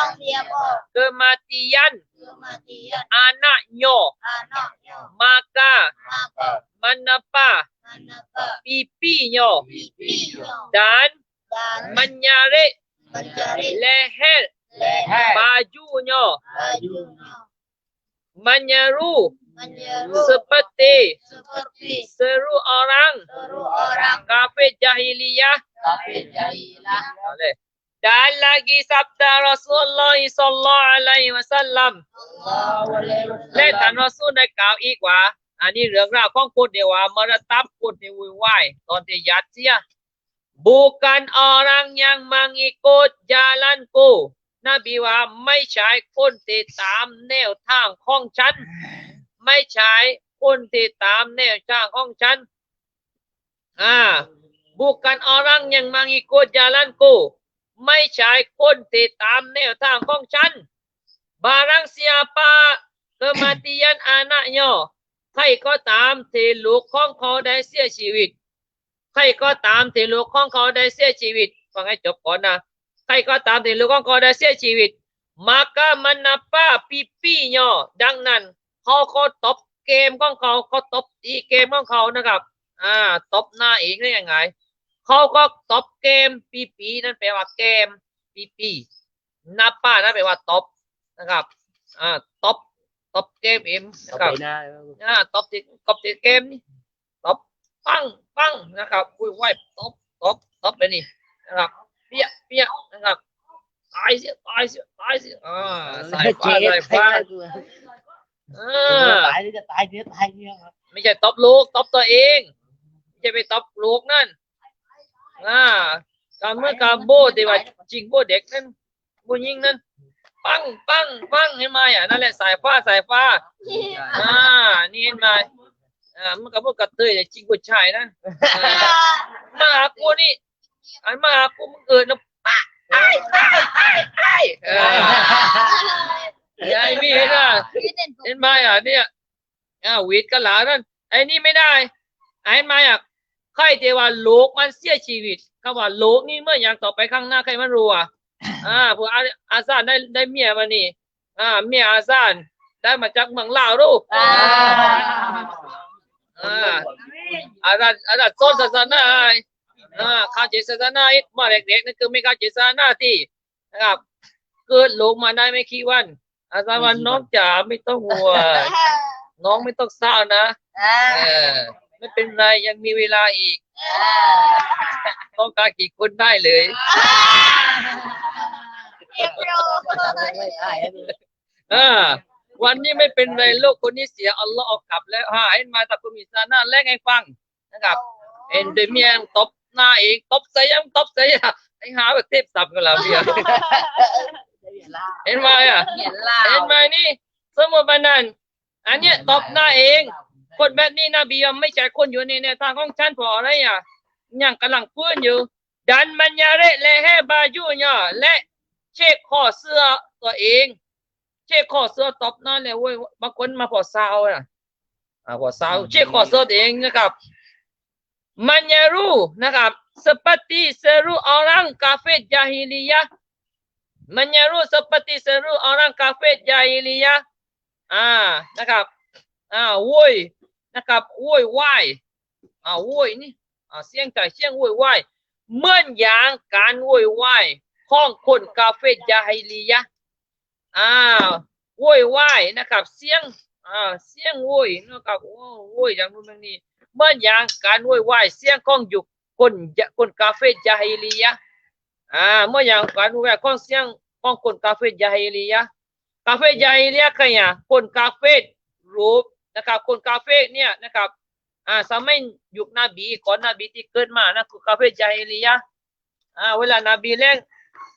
orang kematian. Kematian. Anaknya anaknya maka. Maka. Manakah pipinya pipinya dan dan menyarik mencari leher. leher. Bajunya bajunya menyeru. Menyeru. Seperti. Seperti. Seru orang. Seru orang. Kafir jahiliyah. Kafir jahilah Boleh. Dan lagi sabda Rasulullah sallallahu alaihi wasallam อัลลอฮฺวะลัยฮิวะและซัลลัท่านมรอซูลได้กล่าวอีกว่า อันนี้เรื่องราวของคนเดียวว่ามรตับคนที่วุ่นวายตอนที่ยัดเสีย bukan orang yang mengikut jalanku นบีว่าไม่ใช่คนที่ตามแนวทางของฉัน ไม่ใช่คนที่ตามแนวทางของฉันอ่า bukan orang yang mengikut jalanku ไม่ใช่คนที่ตามแนวทางของฉัน barang siapa kematian anaknya ใครก็ตามที่ลูกของเขาได้เสียชีวิต ใครก็ตามที่ลูกของเขาได้เสียชีวิต ฟังให้จบก่อนนะ ใครก็ตามที่ลูกของเขาได้เสียชีวิต maka menapa pipinya ดังนั้น เขาก็ตบเกมของเขาเขาตบตีเกมของเขานะครับ อ่า ตบหน้าเองได้ยังไง เขาก็ตบเกมปีปีนั่นแปลว่าเกมปีปีนับป้านั่นแปลว่าตบนะครับอ่าตบตบเกมเอ็มนะครับอ่าตบติดตบติดเกมนี่ตบปังปังนะครับอุ้ยไหวตบตบตบไปนี่นะครับเปี้ยเปี้ยนะครับตายเสียตายเสียตายเสียอ่าสายฟ้าสายฟ้าอ่าตายจะตายเนี่ยตายเนี่ยไม่ใช่ตบลูกตบตัวเองไม่ใช่ไปตบลูกนั่น อ่าการเมื่อการโบที่ว่าจริงโบเด็กนั่นโบยิงนั่นปังปังปังเห็นไหมอะนั่นแหละสายฟ้าสายฟ้าอ่านี่เห็นไหมอ่ามันก็พวกกระเทยแต่จริงผู้ชายนะอ่ามาหากูนี่อันมาหากูมึงเอิญนะปะไอ้ไอ้ไอ้ไอ้เออไอ้มีเห็นอะเห็นไหมอะเนี่ยอ่าวีดกันหลานั่นไอ้นี่ไม่ได้ไอ้มาอะ ใครที่ว่าโลกมันเสียชีวิตคำว่าโลกนี่เมื่ออย่างต่อไปข้างหน้าใครมันรู้อะอ่าพวกอาอาซานได้ได้เมียมานี่ อ่า เมียอาซานได้มาจากเมืองลาวรู้อ่าอ่าอาจารย์อาจารย์สอนศาสนาอ่าเข้าใจศาสนาอีกมาเด็กๆนั่นคือไม่เข้าใจศาสนาที่นะครับเกิดลงมาได้ไม่กี่วัน อาจารย์วันน้องจ๋าไม่ต้องห่วงน้องไม่ต้องเศร้านะอ่าเออ ไม่เป็นไรยังมีเวลาอีกต้องการกี่คนได้เลยเรียบร้อยอ่าวันนี้ไม่เป็นไรโลกคนนี้เสียอัลลอฮ์เออกกลับแล้วหาเห็นมาแต่คุณมีศาสนาแรกให้ฟังนะครับ เอ็นเดเมียงตบหน้าเองตบใส่ยังตบใส่ยังไอ้หาแบบเทพสับกันแล้วเนี่ยเห็นไหมอะเขียนลาเห็วนไหมนี่ สมมติว่านั่นอันเนี้ยตบหน้าเอง คนแบบนี้นะบียไม่ใช่คนอยู่ในแนวทางของฉันพราะอะไรอะยังกำลังพูดอยู่ ดันมันยาเระและให้บายุเนี่ยและเช็คข้อเสื้อตัวเอง เช็คข้อเสื้อตบหน้าเลยเว้ยบางคนมาพอซาวอะอ่าพอซาวเช็คข้อเสื้อตัวเองนะครับ menyeru นะครับ seperti seru orang kafir jahiliyah menyeru seperti seru orang kafir jahiliyah อ่านะครับอ่าโว้ย นะครับโวยวายอ่าโวยนี่อ่าเสียงแต่เสียงโวยวายเหมือนอย่างการโวยวายของคนกาเฟจาฮิลียะอ่าโวยวายนะครับ เสียงอ่าเสียงโวยนะครับโอ้โวยอย่างนู้นอย่างนี้เหมือนอย่างการโวยวายเสียงของยุคคนยะคนกาเฟจาฮิลียะอ่าเมื่อนอย่างการโวยวายของเสียงของคนกาเฟจาฮิลียะกาเฟจาฮิลียะคืออย่างคนกาเฟรูป นะครับ คนกาเฟ่เนี่ยนะครับอ่าสมัยยุคนบีก่อนนบีที่เกิดมานะคือกาเฟ่จาฮิลียะอ่าเวลานบีแรก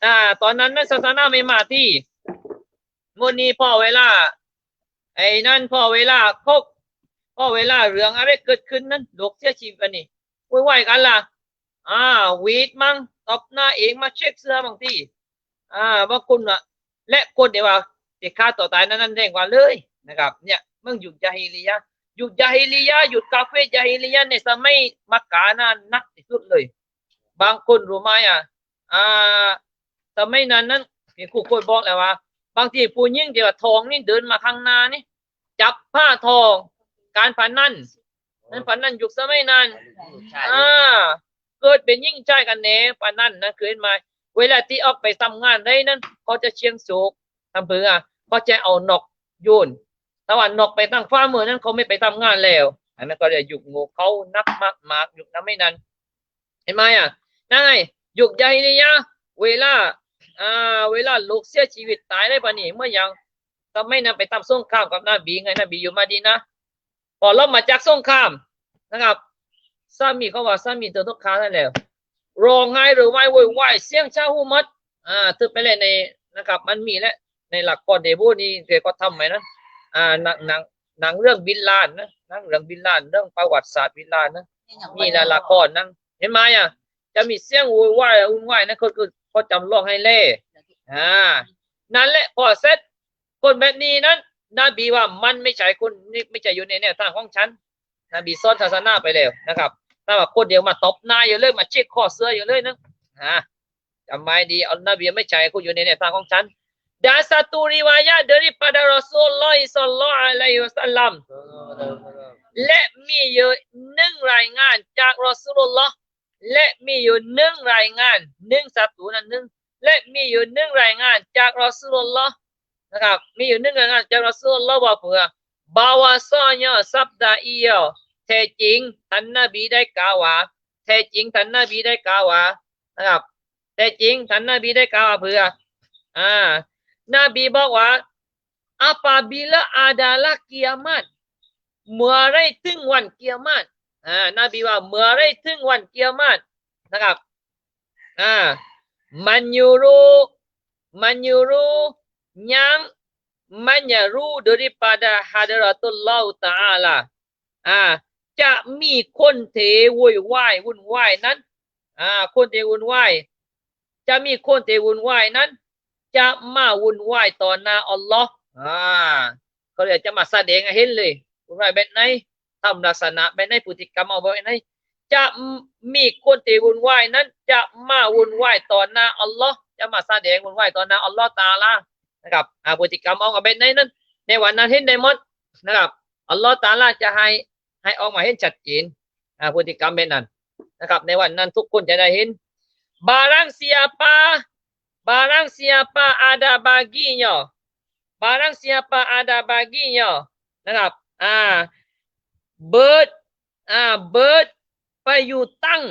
อ่า ตอนนั้นนั้นศาสนาไม่มาที่มุนีพอเวลา ไอ้นั่นพอเวลาครบพอเวลาเรื่องอะไรเกิดขึ้นนั้นโลกเสียชีวิตนี่วุ่นวายกันล่ะอ่าวีดมั่งตบหน้าเองมาเช็คเสื้อบางทีอ่าบางคนอะ และคนเดียวว่าติดฆ่าต่อตายนั้นนั่นแรงกว่าเลยนะครับ เนี่ย เมื่อยุคจาฮิลียะหยุคจาฮิลียะหยุคกาเฟ่จาฮิลียะในสมัยมักกะนั้นนักที่สุดเลย บางคนรู้ไหมอะอ่าสมัยนั้นนั้นมีครูคนบอกแล้วว่า บางทีผู้หญิงที่ว่าทองนี่เดินมาข้างหน้านี่จับผ้าทอง การพนันนั่นพนันยุคสมัยนั้นอ่าเกิดเป็นยิ่งใจกันแหน่พนันนะเกิดมาเวลาที่ออกไปทำงานได้นั้นเขาจะเชียงสุกทำเพื่อเขาจะเอานกโยน แต่ว่านกไปตั้งฟ้าเมืองนั้นเขาไม่ไปทำงานแล้ว อันนั้นก็เลยยุคงูเขานักมากมากยุคนั้นไม่นานเห็นไหมอะนั่นไงยุคใหญ่นี่ยะเวลาอ่าเวลาลูกเสียชีวิตตายได้ปะนี่เมื่อยังก็ไม่นำไปทำสงครามกับนบีไงนบีอยู่มาดีนะพอเรามาจากสงครามนะครับสามีเขาว่าสามีเธอต้องค้าได้แล้วร้องไห้หรือไม่โวยวเสียงชาหูมัดอ่าทึกไปเลยในนะครับ มันมีและในหลักกรเดบูนี่เกก็ทำไหมนะ อ่าหนังหนังหนังเรื่องบินลานนะหนังเรื่องบินลานเรื่องประวัติศาสตร์บินลานนะนี่แหละละครนั่งเห็นไหมอะจะมีเสียงโวุ่นวายวุ่นวายนั่นก็คือเขาจำลองให้เล่อ่านั่นแหละพอเสร็จคนแบบนี้นั้นนบีว่ามันไม่ใช่คนนี่ไม่ใช่อยู่ในแนวทางของฉันนบีสอนศาสนาไปแล้วนะครับถ้าว่าคนเดียวมาตบหน้าอยู่เลยมาเช็คข้อเสื้ออยู่เลยนะอ่าจำไม่ดีอัลนบีไม่ใช่คนอยู่ในแนวทางของฉัน dan satu riwayat daripada Rasulullah sallallahu alaihi wasallam และมีอยู่หนึ่งรายงานจากรอสูลุลลอฮ์และมีอยู่หนึ่งรายงานหนึ่งศัตรูนั้นหนึ่งและมีอยู่หนึ่งรายงานจากรอสูลุลลอฮ์นะครับมีอยู่หนึ่งรายงานจากรอสูลุลลอฮ์ว่าเพื่อ bahwasanya sabda ia แท้จริงท่านนบีได้กล่าวว่าแท้จริงท่านนบีได้กล่าวว่านะครับแท้จริงท่านนบีได้กล่าวว่าเพื่ออ่า นบีบอกว่า apabila adalah kiamat เมื่อไรถึงวันเกียรมาตอ่านบีว่าเมื่อไรถึงวันเกียรมาตนะครับอ่ามันยูรู้มันยูรู้ยังมันยารู้ daripada hadratullah taala อ่า จะมีคนเทวุ่นวายวุ่นวายนั้น อ่า คนเทวุ่นวาย จะมีคนเทวุ่นวายนั้น จะมาวุ่นวายต่อหน้าอัลลอฮ์อ่าก็เลยจะมาแสดงให้เห็นเลยวุ่นวายแบบไหนทำลักษณะแบบไหนพฤติกรรมเอาแบบไหนจะมีคนที่วุ่นวายนั้น จะมาวุ่นวายต่อหน้าอัลลอฮ์จะมาแสดงวุ่นวายต่อหน้าอัลลอฮ์ตาลานะครับอาพฤติกรรมเอากับแบบไหนนั้น ในวันนั้นเห็นได้หมดนะครับอัลลอฮ์ตาลาจะให้ให้ออกมาเห็นชัดเจนอาพฤติกรรมแบบนั้นนะครับ ในวันนั้นทุกคนจะได้เห็น barang siapa barang siapa ada baginya barang siapa ada baginya นะครับอ่า เบิดอ่าเบิดไปอยู่ตั้ง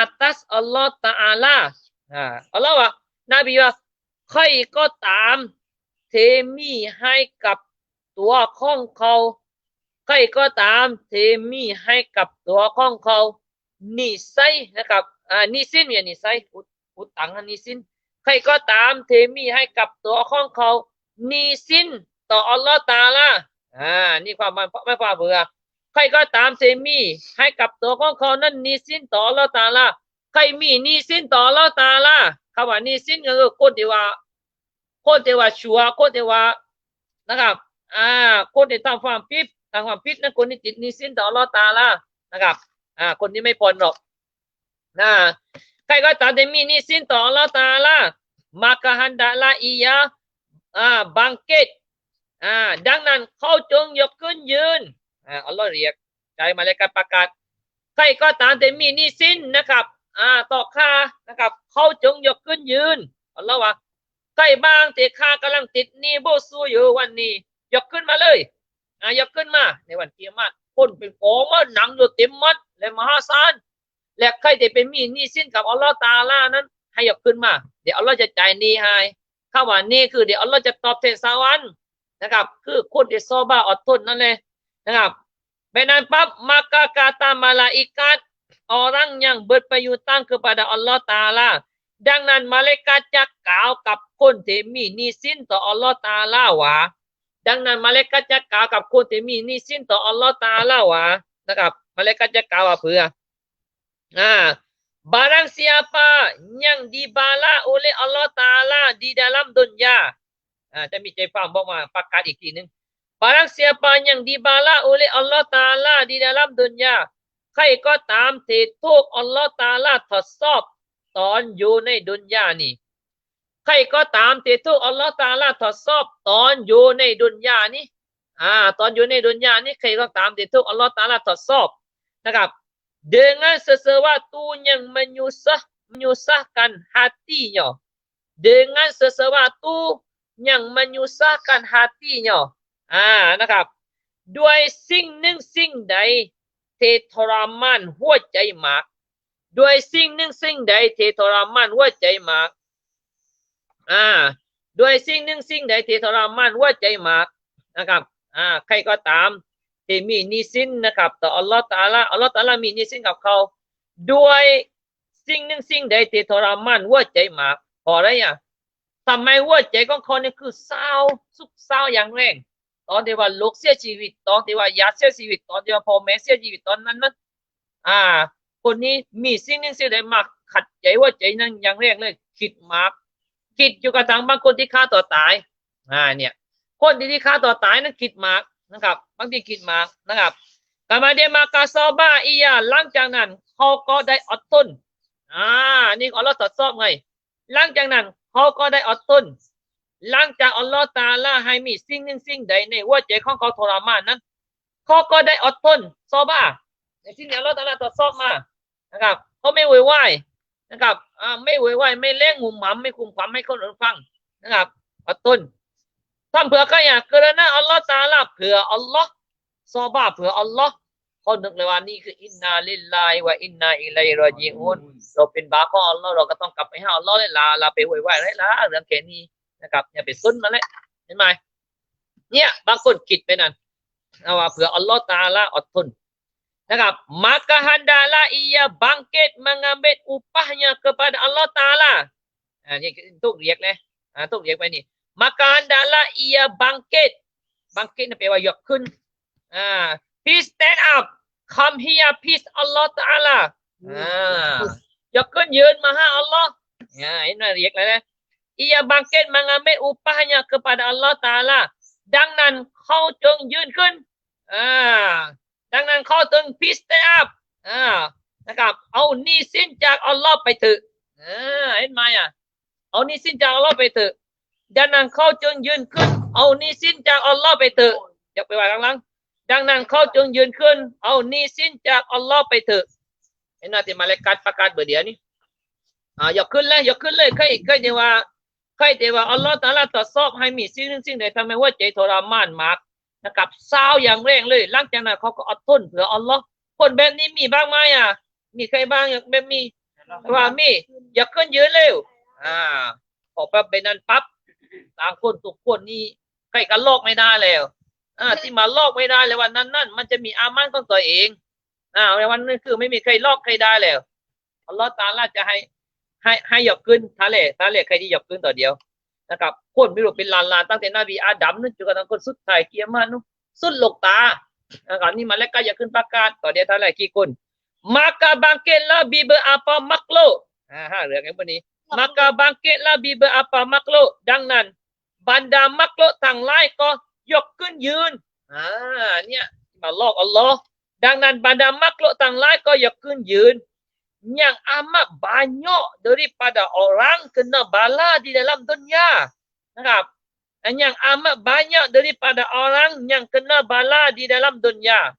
atas Allah Ta'ala อ่าอัลลอฮ์ว่านบีว่าใครก็ตามเทมีให้กับตัวของเขาใครก็ตามเทมีให้กับตัวของเขานิสัยนะครับอ่านิสินเนี่ยนิสัยอุดอุดตังค์นิสิน ใครก็ตามเทมีให้กับตัวของเขานิสินต่ออัลลอฮ์ตาลาอ่า นี่ความไม่ไม่ฝ่าเบื่อใครก็ตามเซมีให้กับตัวของเขานั้นนิสินต่อลลอฮ์ตาลาใครมีนิสินต่อลลอฮ์ตาลาคำว่านิสินก็คือคนที่ว่าคนที่ว่าชัวร์คนที่ว่านะครับอ่าโคนที่ทำความผิดทำความผิดนั้นคนที่ติดนิสินต่อลลอฮ์ตาลานะครับอ่าคนที่ไม่พ้นหรอกนะใครก็ตามที่มีนิสินต่อลลอฮ์ตาลา maka hendaklah ia อ่า bangkit อ่าดังนั้นเขาจงยกขึ้นยืนอ่าอัลลอฮ์เรียกใจมาเลยการประกาศใครก็ตามแต่มีนี้สินนะครับอ่าต่อค่านะครับเขาจงยกขึ้นยืนอัลลอฮ์ว่าใครบ้างที่ข้ากำลังติดหนี้โบซูอยู่วันนี้ ยกขึ้นมาเลยอ่ายกขึ้นมา ในวันเกียรติคนเป็นโกมาหนังอยู่เต็มมัดและมหาศาลและใครที่เป็นมีนี้สินกับอัลลอฮ์ตาลานั้น ให้ยกขึ้นมา เดี๋ยวอัลลอฮ์จะจ่ายนี้ให้ข้าว่านี่คือเดี๋ยวอัลลอฮ์จะตอบแทนสวรรค์นะครับ คือคนที่ซอบาอดทนนั่นเลยนะครับไปนั้นปั๊บ maka kata malaikat orang yang berpiutang kepada Allah Taala ดังนั้นมาเลกาจะกล่าวกับคนที่มีนี้สินต่ออัลลอฮ์ตาลาว่าดังนั้นมาเลกาจะกล่าวกับคนที่มีนี้สินต่ออัลลอฮ์ตาลาว่านะครับมาเลกาจะกล่าวว่าเพื่ออ่า barang siapa yang dibala oleh Allah Taala di dalam dunia อ่าจะมีใจฟังบอกมาประกาศอีกทีหนึ่ง Barang siapa yang dibala oleh Allah Ta'ala di dalam dunia ใครก็ตามที่ถูกอัลลอฮ์ตาลาทดสอบตอนอยู่ในดุนยานี่ ใครก็ตามที่ถูกอัลลอฮ์ตะอาลาทดสอบตอนอยู่ในดุนยานี้อ่า ตอนอยู่ในดุนยานี้ใครก็ตามที่ถูกอัลลอฮ์ตะอาลาทดสอบนะครับ dengan sesuatu yang menyusah menyusahkan hatinya dengan sesuatu yang menyusahkan hatinya อ่านะครับ ด้วยสิ่งหนึ่งสิ่งใดเททรมานหัวใจมาก ด้วยสิ่งหนึ่งสิ่งใดเททรมานหัวใจมากอ่าด้วยสิ่งหนึ่งสิ่งใดเททรมานหัวใจมากนะครับอ่าใครก็ตาม ที่มีนิสินนะครับ ต่ออัลลอฮ์ตาลาอัลลอฮ์ตาลามีนิสินกับเขา ด้วยสิ่งหนึ่งสิ่งใดที่ทรมานหัวใจมากพออะไรอะทำไมหัวใจของเขาเนี่ยคือเศร้าสุขเศร้าอย่างแรงตอนที่ว่าลูกเสียชีวิต ตอนที่ว่าญาเสียชีวิต ตอนที่ว่าพ่อแม่เสียชีวิตตอนนั้นนั้นอ่า คนนี้มีสิ่งหนึ่งสิ่งใดมากขัดใจหัวใจนั้นอย่างแรงเลย คิดมากคิดอยู่กระทั่งบางคนที่ฆ่าตัวตายอ่าเนี่ย คนที่ที่ฆ่าตัวตายนั้นคิดมาก นะครับบางทีคิดมานะครับกามาเดมากาซอบาอียาหลังจากนั้นเขาก็ได้อดทนอ่านี่อัลลอฮ์ตรวจสอบไงหลังจากนั้นเขาก็ได้อดทนหลังจากอัลลอฮ์ตาลาให้มีสิ่งหนึ่งสิ่งใดในหัวใจของเขาทรมานนั้นเขาก็ได้อดทนซอบาในสิ่งที่อัลลอฮ์ตาลาตรวจสอบมานะครับเขาไม่โวยวายนะครับอ่าไม่โวยวายไม่เล่งมุมหมำไม่คุมความให้คนอื่นฟังนะครับอดทน ทำเผื่อใครอยากเกินนะอัลลอฮ์ตาลาเผื่ออัลลอฮ์ซอบาเผื่ออัลลอฮ์เขานึกเลยว่านี่คืออินนาลิลลาฮิวะอินนาอิลัยรอญิอุนเราเป็นบาปของอัลลอฮ์เราก็ต้องกลับไปหาอัลลอฮ์เลยลาลาไปไหวยไหวเลยลาเรื่องแค่นี้นะครับอย่าไปซุนมาเลยเห็นไหมเนี่ยบางคนคิดไปนั่นเอาว่าเผื่ออัลลอฮ์ตาลาอดทน นะครับ maka hendaklah ia bangkit mengambil upahnya kepada Allah Taala อ่านี่ทุกเรียก maka hendaklah ia bangkit bangkit นั่นแปลว่ายกขึ้นอ่า please stand up come here please Allah Taala อ่ายกขึ้นยืนมาหาอัลลอฮ์ ya ini เรียกเลยนะ ia bangkit mengambil upahnya kepada Allah Taala ดังนั้นเขาจงยืนขึ้น อ่า ดังนั้นเขาจง please stand up อ่า นะครับ เอานี่สิ้นจากอัลลอฮ์ไปเถอะอ่าเห็นไหมอะ เอานี่สิ้นจากอัลลอฮ์ไปเถอะ ดังนั้นเขาจึงยืนขึ้น เอาหนี่สิ้นจากอัลลอฮ์ไปเถอะอย่าไปว่าหลังๆดังนั้นเขาจึงยืนขึ้น เอาหนี่สิ้นจากอัลลอฮ์ไปเถอะเห็นว่าที่มาเลกัดประกาศเบอร์เดียวนี่อ่าอยกขึ้นเลยอยกขึ้นเลยใครใครที่ว่าใครที่ว่าอัลลอฮ์ตะอาลาตรวจสอบให้มีสิ่งหนึ่งสิ่งใดทำให้ว่าใจทรมานมากนะครับเศร้าอย่างแรงเลยหลังจากนั้นเขาก็อดทนเผื่ออัลลอฮ์คนแบบนี้มีบ้างไหมอะ มีใครบ้างอย่างแบบมีว่ามี อยกขึ้นยืนเร็วอ่าพอแป๊บไปนั้นปั๊บ ต่างคนทุกคนนี่ใครกันลอกไม่ได้แล้วอ่าที่มาลอกไม่ได้เลยวันนั้นนั่นมันจะมีอามันของตัวเองอ่าในวันนี้คือไม่มีใครลอกใครได้แล้วอัลลอฮ์ตาลาจะให้ให้ให้ยกขึ้นทะเลทะเลใครที่ยกขึ้นต่อเดียวนะครับคนไม่รู้เป็นล้านล้านๆตั้งแต่นบีอาดัมนั่นจนกระทั่งคนสุดท้ายเกียร์มานุสุดโลกตานะครับนี่มาแล้วก็ยกขึ้นประกาศต่อเดียวทะเลกี่คน maka bangkitlah bi berapa makhluk อ่าห้าเรื่องไอ้พวกนี้ maka bangkitlah bi berapa makhluk ดังนั้น บรรดามักโลกทั้งหลายก็ยกขึ้นยืน อ่า เนี่ยมาลอกอัลลอฮ์ดังนั้นบรรดามักโลกทั้งหลายก็ยกขึ้นยืน yang amat banyak daripada orang kena bala di dalam dunia.นะครับ Dan yang amat banyak daripada orang yang kena bala di dalam dunia.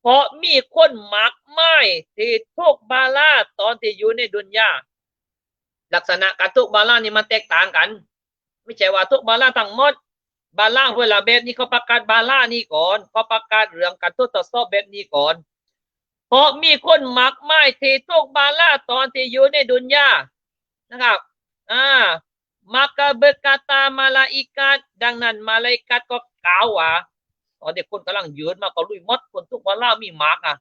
เพราะมีคนมากมายที่ทุกข์บาลาตอนที่อยู่ในดุนยา ลักษณะการทุกบาลานี่มันแตกต่างกัน ไม่ใช่ว่าทุกบาลาทั้งหมดบาลาเวลาแบบนี้เขาประกาศบาลานี่ก่อนเขาประกาศเรื่องการทุกต่อสอบแบบนี้ก่อน เพราะมีคนมากไมายที่ทุกบาลาตอนที่อยู่ในดุนยานะครับอ่า maka berkata malaikat ดังนั้นมาลาอิกัดก็กล่าวว่าตอนเด็กคนกำลังยืนมาก็ลุยมดคนทุกบาลามีมากอะ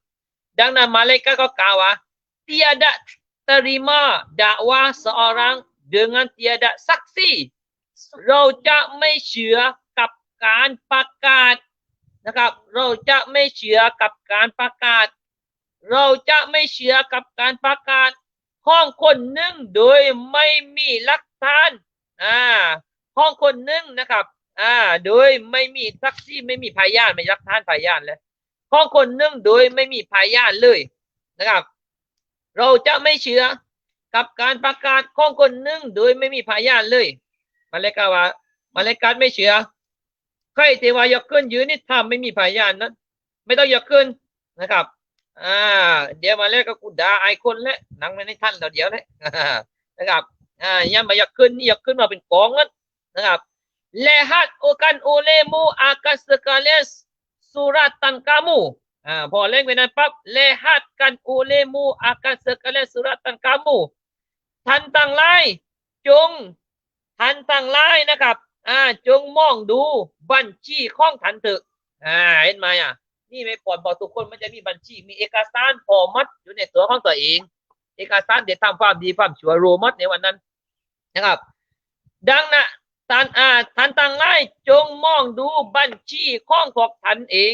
ดังนั้นมาลาอิกัดก็กล่าวว่า tiada terima dakwah seorang dengan tiada saksi เราจะไม่เชื่อกับการประกาศนะครับ เราจะไม่เชื่อกับการประกาศ เราจะไม่เชื่อกับการประกาศของคนหนึ่งโดยไม่มีหลักฐานอ่าของคนหนึ่งนะครับอ่าโดยไม่มีสักซี่ไม่มีพยานไม่หลักฐานพยานเลยของคนหนึ่งโดยไม่มีพยานเลยนะครับ เราจะไม่เชื่อกับการประกาศของคนหนึ่งโดยไม่มีพยานเลยมาเลกาว่ามาเลกัดไม่เชื่อใครที่ว่ายกขึ้นยืนนี่ถ้าไม่มีพยานนั้น ไม่ต้องยกขึ้นนะครับอ่าเดี๋ยวมาแล้วก็กูด่าไอคนแล้วนั่งไม่ได้ท่านเราเดี๋ยวเลยนะครับอ่ายังมายกขึ้นนี่ยกขึ้นมาเป็นกองนั้นนะครับ lehat ukan olehmu akan sekalian suratan kamu อ่า พอเล่นไปนั้นปั๊บ lehatkan olehmu akan sekalian suratan kamu ท่านต่างหลายจงท่านต่างหลายนะครับอ่าจงมองดูบัญชีของท่านเถอะอ่าเห็นไหมอะนี่ไม่ปลอดบอกทุกคนมันจะมีบัญชี มีเอกสารพอมัดอยู่ในตัวของตัวเอง เอกสารเดี๋ยวทำความดีความชั่วโรมัดในวันนั้นนะครับ ดังนะท่านอ่าท่านต่างหลายจงมองดูบัญชีของพวกท่านเอง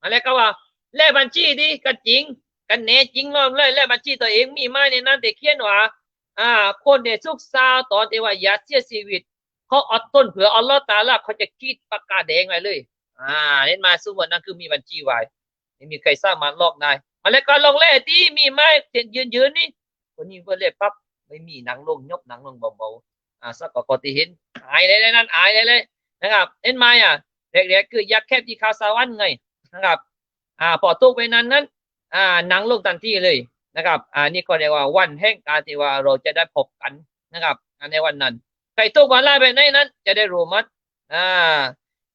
อะไรก็ว่า แลบัญชีดีกันจริงกันแน่จริงลองเลยแลบัญชีตัวเองมีไหมในนั้นแต่เขียนว่าอ่า คนในสุกสาวตอนที่ว่าอยากเสียชีวิต เขาอดต้นเผื่ออัลลอฮ์ตาลาเขาจะคิดปากกาศแดงไว้เลย อ่าเห็นมาสู้วันนั้นคือมีบัญชีไว้ไม่มีใครสร้างมาลอกได้มาแล้วก็ลองเล่ที่มีไหมเห็นยืนยืนนี่คนนี้เพื่อเล่ปั๊บไม่มีหนังลงยกหนังลงเบาๆอ่าสักกอติเห็นอายเลยเลยนั่นอายเลยเลยนะครับเห็นไหมอะเด็กๆคือยักษ์แคบที่คาสาวันไงนะครับ อ่าพอตกไปนั้นนั้นอ่าหนังลงทันทีเลยนะครับอ่านี่ก็เรียกว่าวันแห่งการที่ว่าเราจะได้พบกันนะครับอ่าในวันนั้นใครตกวันไล่ไปในนั้น จะได้รู้มัดอ่า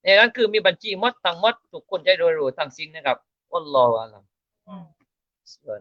ในนั้นคือมีบัญชีหมดทั้งหมดทุกคนจะได้รู้ทั้งสิ้นนะครับอัลลอฮฺอาลัมส่